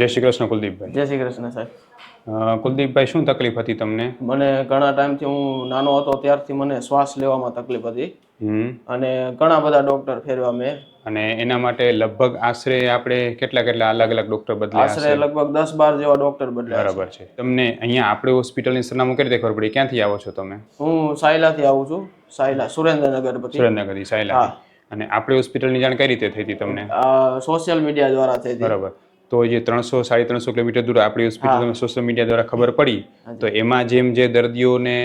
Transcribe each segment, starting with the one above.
જય શ્રી કૃષ્ણ કુલદીપભાઈ. જય શ્રી કૃષ્ણ સાહેબ. કુલદીપભાઈ શું તકલીફ હતી તમને? મને ઘણા ટાઈમથી હું નાનો હતો ત્યારથી મને શ્વાસ લેવામાં તકલીફ હતી. અને ઘણા બધા ડોક્ટર ફેરવા મેં. અને એના માટે લગભગ આશરે આપણે કેટલા કેટલા અલગ અલગ ડોક્ટર બદલ્યા આશરે લગભગ દસ બાર જેવા ડોક્ટર બદલ્યા. બરાબર છે. તમને અહીંયા આપણી હોસ્પિટલની સરનામું કઈ રીતે ખબર પડી? ક્યાંથી આવો છો તમે? હું સાયલાથી આવું છું. સાયલા સુરેન્દ્રનગર સુરેન્દ્રનગરથી સાયલા અને આપણી હોસ્પિટલની જાણ કઈ રીતે થઈ હતી તમને? સોશિયલ મીડિયા દ્વારા થઈ બરાબર. તો જે ત્રણસો સાડી ત્રણસો કિલોમીટર દૂર આપણી હોસ્પિટલ સોશિયલ મીડિયા દ્વારા ખબર પડી તો એમાં જેમ જે દર્દીઓને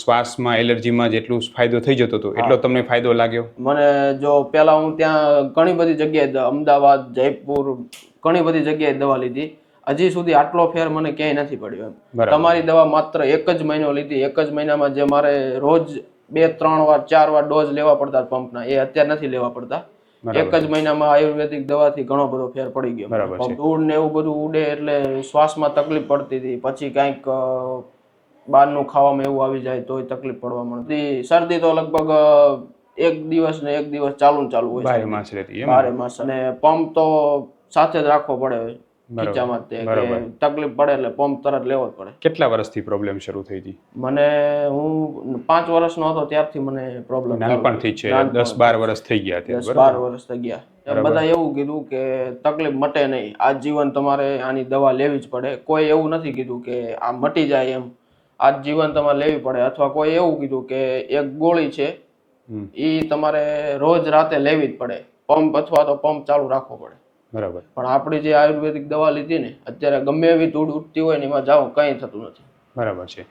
શ્વાસમાં એલર્જીમાં જેટલું ફાયદો થઈ જતો હતો એટલો તમને ફાયદો લાગ્યો? મને જો પહેલા હું ત્યાં ઘણી બધી જગ્યાએ અમદાવાદ જયપુર ઘણી બધી જગ્યાએ દવા લીધી. હજી સુધી આટલો ફેર મને ક્યાંય નથી પડ્યો એમ. તમારી દવા માત્ર એક જ મહિનો લીધી. એક જ મહિનામાં જે મારે રોજ બે ત્રણ વાર ચાર વાર ડોઝ લેવા પડતા પંપના એ અત્યારે નથી લેવા પડતા. એક જ મહિનામાં આયુર્વેદિક દવાથી ઘણો બધો ફેર પડી ગયો. બરાબર ધૂળ ને એવું બધું ઉડે એટલે શ્વાસમાં તકલીફ પડતી હતી. પછી કાંઈક બહારનું ખાવામાં એવું આવી જાય તોય તકલીફ પડવા મળતી શરદી તો લગભગ એક દિવસ ને એક દિવસ ચાલુ ને ચાલુ હોય બારે માસ રહેતી બારે માસ. અને પંપ તો સાથે જ રાખવો પડે. ખીચામાં તે તકલીફ પડે એટલે પંપ તરત લેવો જ પડે. કેટલા વર્ષથી પ્રોબ્લેમ શરૂ થઈ હતી? મને હું પાંચ વર્ષનો હતો ત્યારથી મને પ્રોબ્લેમ નાનપણથી છે દસ બાર વર્ષ થઈ ગયા દસ બાર વર્ષ થઈ ગયા. બધા એવું કીધું કે તકલીફ મટે નહીં. જીવન તમારે આની દવા લેવી જ પડે. કોઈ એવું નથી કીધું કે આ મટી જાય એમ. આ જીવન તમારે લેવી પડે. અથવા કોઈ એવું કીધું કે એક ગોળી છે. એ તમારે રોજ રાતે લેવી જ પડે. પંપ અથવા તો પંપ ચાલુ રાખવો પડે. બરાબર. પણ આપણી જે આયુર્વેદિક દવા લીધી ને અત્યારે ગમે એવી ધૂળ ઉઠતી હોય ને એમાં જાઓ કંઈ થતું નથી. બરાબર છે.